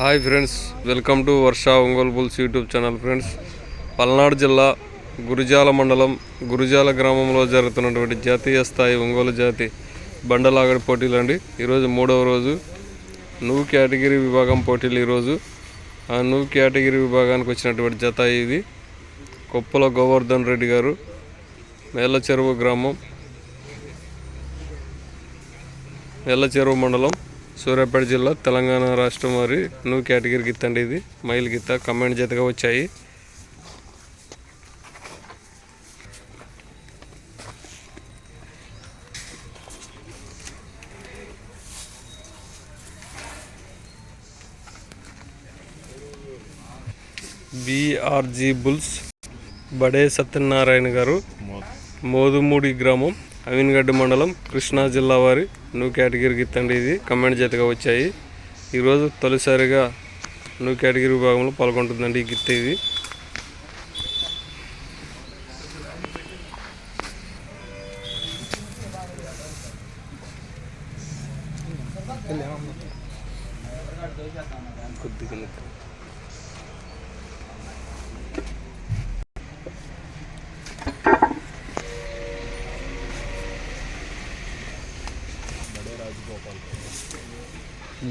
Hi friends welcome to Varsha Ongole bulls YouTube channel friends. Palnadu జిల్లా గురుజాల మండలం గురుజాల గ్రామంలో జరుగుతున్నటువంటి జాతీయ స్థాయి ఒంగోలు జాతి బండలాగడి పోటీలు అండి. ఈరోజు మూడవ రోజు. నువ్వు కేటగిరీ విభాగం పోటీలు ఈరోజు. ఆ నువ్వు కేటగిరీ విభాగానికి వచ్చినటువంటి జత ఇది. కొప్పల గోవర్ధన్ రెడ్డి గారు మేళ్ళచెరువు గ్రామం మేళ్ళచెరువు మండలం సూర్యాపేట జిల్లా తెలంగాణ రాష్ట్రం వారి నువ్వు కేటగిరీ గిత్త అండి ఇది. మైల్ గిత్త కమెంట్ జతగా వచ్చాయి. బీఆర్జీ బుల్స్ బడే సత్యనారాయణ గారు మోదుమూడి గ్రామం అవిన్గడ్డి మండలం కృష్ణా జిల్లా వారి న్యూ కేటగిరీ గిత్తండి ఇది. కమెంట్ జతగా వచ్చాయి. ఈరోజు తొలిసారిగా న్యూ కేటగిరీ విభాగంలో పాల్గొంటుందండి ఈ గిత్త ఇది. కొద్దిగా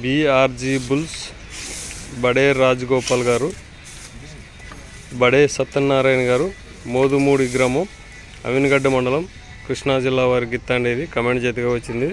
బీఆర్జీ బుల్స్ బడే రాజగోపాల్ గారు బడే సత్యనారాయణ గారు మోదుమూడి గ్రామం అవినగడ్డ మండలం కృష్ణా జిల్లా వారి గిత్త కమెంట్ చేతిగా వచ్చింది.